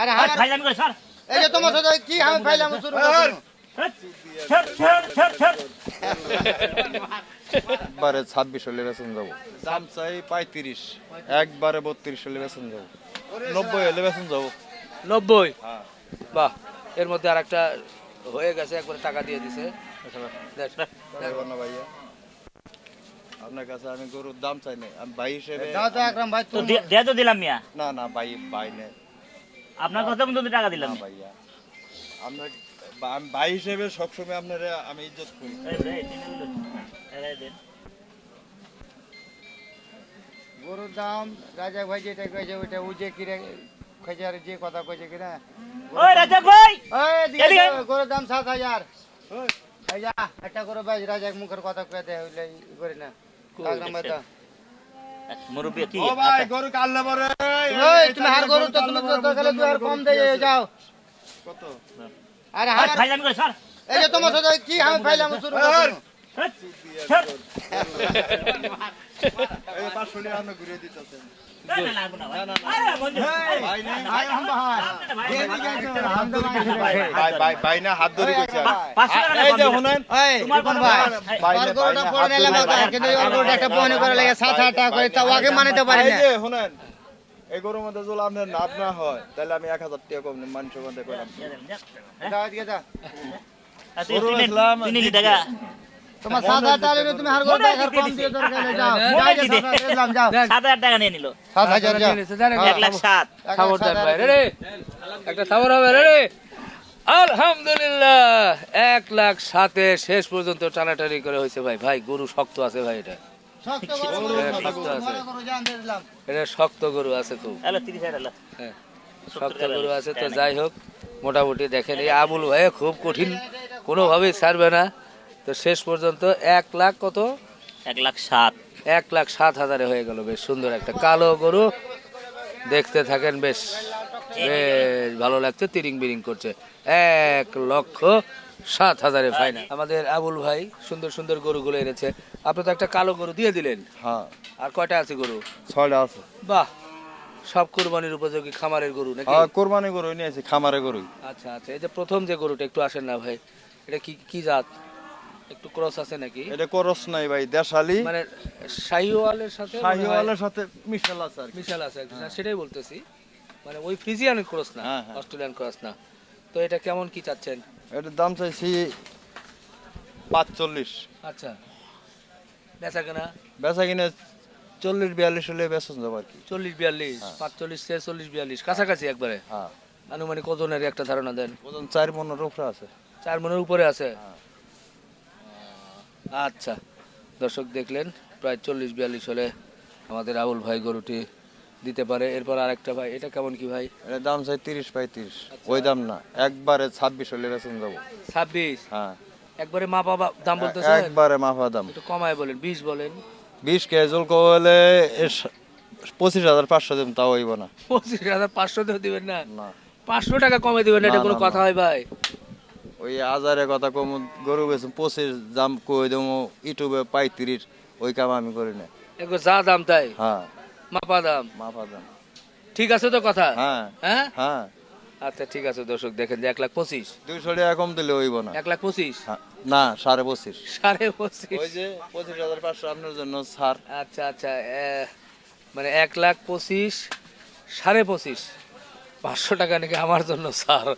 আরে ফাইলামি করে স্যার এই যে তোমার সাথে কি আমি ফাইলাম শুরু একবারে ছাব্বিশ হলে বেতন যাব। দাম চাই পঁয়ত্রিশ একবারে বত্রিশ হলে বেতন যাব। নব্বই হলে বেতন যাব। নব্বই? হ্যাঁ। বাহ এর মধ্যে আর একটা হয়ে গেছে একবারে টাকা দিয়ে দিছে। ভাইয়া। আপনার কাছে আমি গরুর দাম চাই না আমি ভাই হিসেবে তো দেয়া তো দিলাম মিয়া। না না ভাই ভাই নেই। আপনার কথা টাকা দিলাম ভাইয়া ভাই হিসেবে সবসময় আপনার আমি ইজ্জত করি। গরুর দাম রাজা ভাই যেটা কইছে ওইটা ও যে কিরে আর যে কথা কইছে কিনা? ওই রাজাক ভাই! ওই গরুর দাম সাত হাজার। একটা করে ভাই রাজা মুখের কথা কয়ে দে হইলে ই করি না। মুরব্বি কি ও ভাই আচ্ছা, গরু কাল্লা পরে ওই তুমি হার গরু তো তুমি তো গেলে তুই আর কম দিয়ে যাও কত আরে আর আমার করে স্যার এই যে তোমার সাথে কি আমি ফাইলাম শুরু এই ঘুরিয়ে দিতেছেন সাত হাজার টাকা করে তাও আগে মানিতে পারি এই শুনেন গরুর মধ্যে যদি আপনার নাপ না হয়। তাহলে আমি এক হাজার টাকা কম মানুষের মধ্যে কইলাম তোমার সাত হাজার টাকা নিলে তুমি হার গরুটা আর কম দিয়ে দরকার নেই, যাও। দিতে। যাও, সাত হাজার দিলাম, যাও সাত হাজার টাকা নিয়ে নিল। সাত হাজার যাও। এক লাখ সাত। এক লাখ থাবর সাত দেন ভাই। রে একটা হবে রে আলহামদুলিল্লাহ এক লাখ সাতে শেষ পর্যন্ত টানাটানি করে হয়েছে ভাই। ভাই গরু শক্ত আছে ভাই এটা। শক্ত গরু, হ্যাঁ। এটা শক্ত গরু আছে খুব হলো। হ্যাঁ। শক্ত গরু আছে তো যাই হোক মোটামুটি দেখেন। এই আবুল ভাই খুব কঠিন। কোনোভাবেই ছাড়বে না। তো শেষ পর্যন্ত এক লাখ কত? এক লাখ সাত। এক লাখ সাত হাজারে হয়ে গেল বেশ সুন্দর একটা। কালো গরু দেখতে থাকেন বেশ বেশ ভালো লাগছে তিরিং বিরিং করছে। এক লক্ষ সাত হাজারে ফাইনাল আমাদের আবুল ভাই সুন্দর সুন্দর গরুগুলো এনেছে। আপনি তো একটা কালো গরু দিয়ে দিলেন। হ্যাঁ। আর কয়টা আছে গরু? ছয়টা আছে। বাহ! সব কুরবানির উপযোগী খামারের গরু নাকি? হ্যাঁ কোরবানি গরু নিয়েছি খামারের গরু আচ্ছা আচ্ছা এই যে প্রথম যে গরুটা একটু আসেন না ভাই। এটা কি কি জাত? একটু ক্রস আছে নাকি? এটা করস নাই ভাই দেশালি। মানে শাহিওয়ালের সাথে শাহিওয়ালের সাথে মিশাল আছে আর মিশাল আছে সেটাই বলতেছি। মানে ওই ফ্রিজিয়ান ক্রস না হ্যাঁ, হ্যাঁ। অস্ট্রেলিয়ান ক্রস না। তো এটা কেমন কি চাচ্ছেন? এটার দাম চাইছি পাঁচচল্লিশ। আচ্ছা। বেচা কেনা? বেচা কিনে চল্লিশ বিয়াল্লিশ হলে বেচন যাব আর কি। চল্লিশ বিয়াল্লিশ পাঁচচল্লিশ ছেচল্লিশ বিয়াল্লিশ কাছাকাছি একবারে? হ্যাঁ। আনুমানিক ওজনের একটা ধারণা দেন। ওজন চার মনের উপরে আছে। চার মনের উপরে আছে? আচ্ছা দর্শক দেখলেন প্রায় চল্লিশ বিয়াল্লিশ হলে আমাদের আবুল ভাই গরুটি দিতে পারে। এরপর আরেকটা ভাই এটা কেমন কি ভাই? এটার দাম চাই তিরিশ পঁয়ত্রিশ। ওই দাম না একবারে ছাব্বিশ হলে বেচন যাব। ছাব্বিশ? হ্যাঁ। একবারে মা বাবা দাম বলতেছেন? একবারে মাফা দাম। একটু কমায় বলেন বিশ বলেন। বিশ কেজল কলে পঁচিশ হাজার পাঁচশো দিন তাও হইব না। পঁচিশ হাজার পাঁচশো দিবেন না। না। পাঁচশো টাকা কমে দিবেন না এটা কোনো কথা হয় ভাই? ওই হাজারে কথা কম গরু বেছেন পঁচিশ দাম কই দেবো ইউটিউবে পঁয়ত্রিশ ওই কাম আমি করি না। একবার যা দাম তাই? হ্যাঁ। মাপা দাম? মাফা দাম। ঠিক আছে তো কথা? হ্যাঁ। হ্যাঁ? হ্যাঁ। আচ্ছা ঠিক আছে দর্শক দেখেন যে এক লাখ পঁচিশ। দুইশো টাকা কম দিলে হইব না। এক লাখ পঁচিশ? হ্যাঁ, না সাড়ে পঁচিশ। সাড়ে পঁচিশ। ওই যে পঁচিশ হাজার পাঁচশো আপনার জন্য ছাড়। আচ্ছা আচ্ছা মানে এক লাখ পঁচিশ সাড়ে পঁচিশ। পাঁচশো টাকা নাকি আমার জন্য স্যার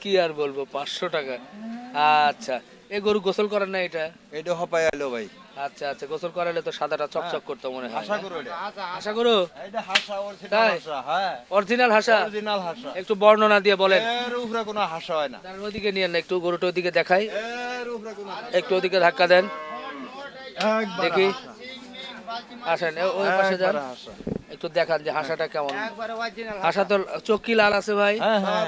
কি আর বলব পাঁচশো টাকা। আচ্ছা এই গরু গোসল করেন না এটা? এটা হপাই আইলো ভাই। আচ্ছা আচ্ছা গোসল করালে তো সাদাটা চকচক করতো মনে হয় আশা করো আশা করো এটা। হাসা তাই? হ্যাঁ। অরিজিনাল হাসা? অরিজিনাল হাসা। একটু বর্ণনা দিয়ে বলেন। এর উপরে কোনো হাসা হয় না। তার ওদিকে নিয়ে না একটু গরুটা ওদিকে দেখাই। এর উপরে কোনো একটু ওদিকে ধাক্কা দেন। দেখি। আসেন এ- ওই পাশে যান। একটু দেখান যে হাসাটা কেমন। একবারে হাসা তো চোখ কি লাল আছে ভাই। হ্যাঁ হ্যাঁ।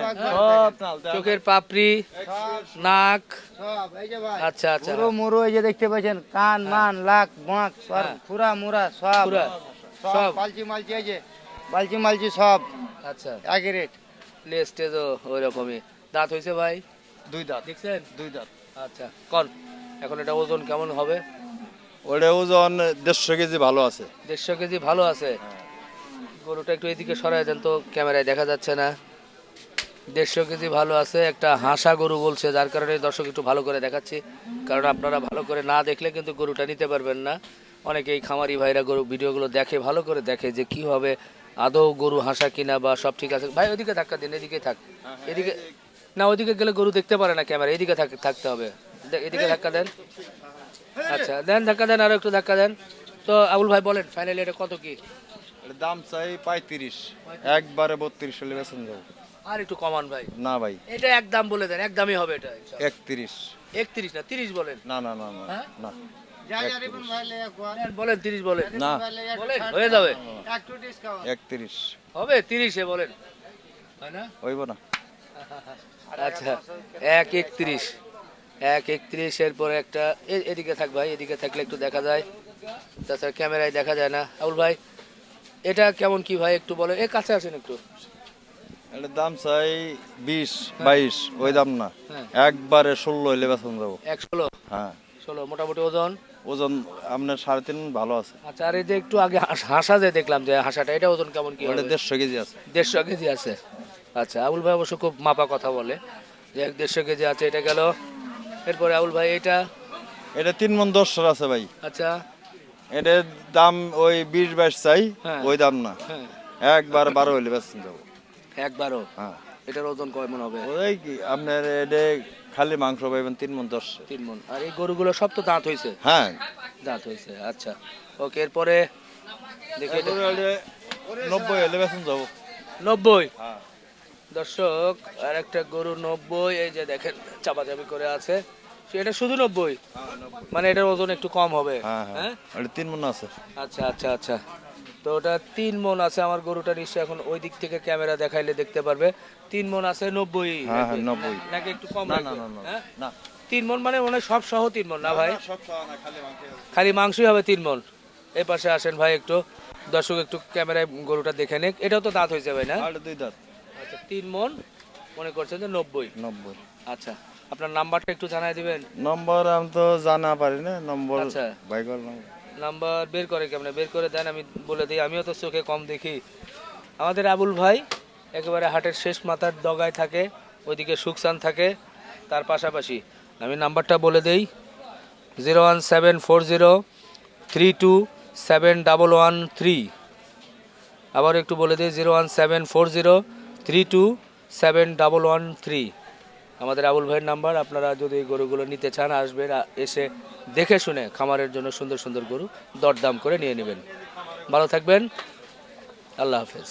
চোখের পাপড়ি নাক। সব, এই যে ভাই। আচ্ছা আচ্ছা। পুরো মুরো এই যে দেখতে পাচ্ছেন কান মান লাক বাঁক সব হ্যাঁ। পুরা মুরা সব। সব সব। বালচি মালচি এই যে বালচি মালচি সব। আচ্ছা। একই রেট লেজ টেজও ওই রকমই দাঁত হয়েছে ভাই? দুই দাঁত। দেখছেন? দুই দাঁত। আচ্ছা কন। এখন এটা ওজন কেমন হবে? ওটা ওজন দেড়শো কেজি ভালো আছে। দেড়শো কেজি ভালো আছে। গরুটা একটু এদিকে সরাই দেন তো, ক্যামেরায় দেখা যাচ্ছে না। দেড়শো কেজি ভালো আছে, একটা হাসা গরু বলছে, যার কারণে দর্শক একটু ভালো করে দেখাচ্ছি। কারণ আপনারা ভালো করে না দেখলে কিন্তু গরুটা নিতে পারবেন না। অনেকেই খামারি ভাইরা গরু ভিডিওগুলো দেখে, ভালো করে দেখে যে কি হবে, আদৌ গরু হাসা কিনা বা সব ঠিক আছে। ভাই ওইদিকে ধাক্কা দিন, এদিকে থাক। এদিকে না ওইদিকে গেলে গরু দেখতে পারে না ক্যামেরা, এদিকে থাক- থাকতে হবে। এদিকে ধাক্কা দেন। আচ্ছা দেন, ধাক্কা দেন, আরও একটু ধাক্কা দেন। তো, আবুল ভাই বলেন, ফাইনালি এটা কত কি? দাম চাই পঁয়ত্রিশ। একবারে বত্রিশ হলে বেতন যাব। আর একটু কমান ভাই। না ভাই। এটা একদম বলে দেন একদমই হবে এটা একত্রিশ। একত্রিশ না তিরিশ বলেন। না না না না হ্যাঁ? না। বলেন, তিরিশ বলেন। না। বলেন হয়ে যাবে। একত্রিশ। হবে তিরিশে বলেন। হয় না? হইব না। আচ্ছা এক একত্রিশ। এক একত্রিশ এরপরে একটা এ- এদিকে থাক ভাই এদিকে থাকলে একটু দেখা যায়। তাছাড়া ক্যামেরায় দেখা যায় না। আবুল ভাই? এটা কেমন কি ভাই? একটু বলেন। এ কাছে আসেন একটু। এটার দাম চাই বিশ বাইশ ওই দাম না। হ্যাঁ। একবারে ষোলো হইলে বেতন যাব এক ষোলো? হ্যাঁ। ষোলো মোটামুটি ওজন? ওজন আপনার সাড়ে তিন ভালো আছে। আচ্ছা আর এই যে একটু আগে হাঁস- যে দেখলাম যে হাঁসাটা এটা ওজন কেমন কি ওটা দেড়শো কেজি আছে। দেড়শো কেজি আছে। আচ্ছা আবুল ভাই অবশ্য খুব মাপা কথা বলে। যে এক দেড়শো কেজি আছে এটা গেল। এরপরে আবুল ভাই এটা? এটা তিন মন দশশোর আছে ভাই। আচ্ছা। এটার দাম ওই বিশ বাইশ চাই হ্যাঁ। ওই দাম না। হ্যাঁ। একবার বারো হইলে বেতন যাব। একবারও? হ্যাঁ। এটার ওজন কেমন হবে? ওই কি আপনার এটা খালি মাংস পাইবেন তিন মন দশ। তিন মন। আর এই গরুগুলো সব তো দাঁত হয়েছে হ্যাঁ। দাঁত হয়েছে আচ্ছা। ওকে এরপরে দেখি। নব্বই হইলে বেতন যাব। নব্বই? হ্যাঁ। দর্শক আর একটা গরু নব্বই এই যে দেখেন চাপাচাপি করে আছে। এটা শুধু নব্বই? মানে এটার ওজন একটু কম হবে। হ্যাঁ হ্যাঁ। হ্যাঁ? তিন মন আছে। আচ্ছা আচ্ছা আচ্ছা। তো ওটা তিন মন আছে আমার গরুটা নিশ্চয় এখন ওই দিক থেকে ক্যামেরা দেখাইলে দেখতে পারবে। তিন মন আছে নব্বই। হ্যাঁ? হ্যাঁ, নব্বই। নাকি একটু কম না না না না হ্যাঁ? না। তিন মন মানে মনে হয় সব সহ তিন মন না ভাই? না খালি মাংসই হবে। তিন মন। এই পাশে আসেন ভাই একটু। দর্শক একটু ক্যামেরায় গরুটা দেখে নিক। এটাও তো দাঁত হয়েছে ভাই না? দুই দাঁত। আচ্ছা তিন মন মনে করছেন যে নব্বই। নব্বই। আচ্ছা। আপনার নাম্বারটা একটু জানাই দিবেন? নম্বর আমি তো জানা পারি না নম্বর আচ্ছা। বাইকর নম্বর। নাম্বার বের করে কেমন? বের করে দেন আমি বলে দিই। আমিও তো চোখে কম দেখি। আমাদের আবুল ভাই একেবারে হাটের শেষ মাথার ডগায় থাকে ওইদিকে সুকসান থাকে তার পাশাপাশি আমি নাম্বারটা বলে দেই। Zero one seven four zero three two seven double one three. আবার একটু বলে দিই zero one seven four zero three two seven double one three. আমাদের আবুল ভাইয়ের নাম্বার, আপনারা যদি গরুগুলো নিতে চান, আসবেন এসে দেখে শুনে খামারের জন্য সুন্দর সুন্দর গরু দরদাম করে নিয়ে নেবেন। ভালো থাকবেন, আল্লাহ হাফেজ।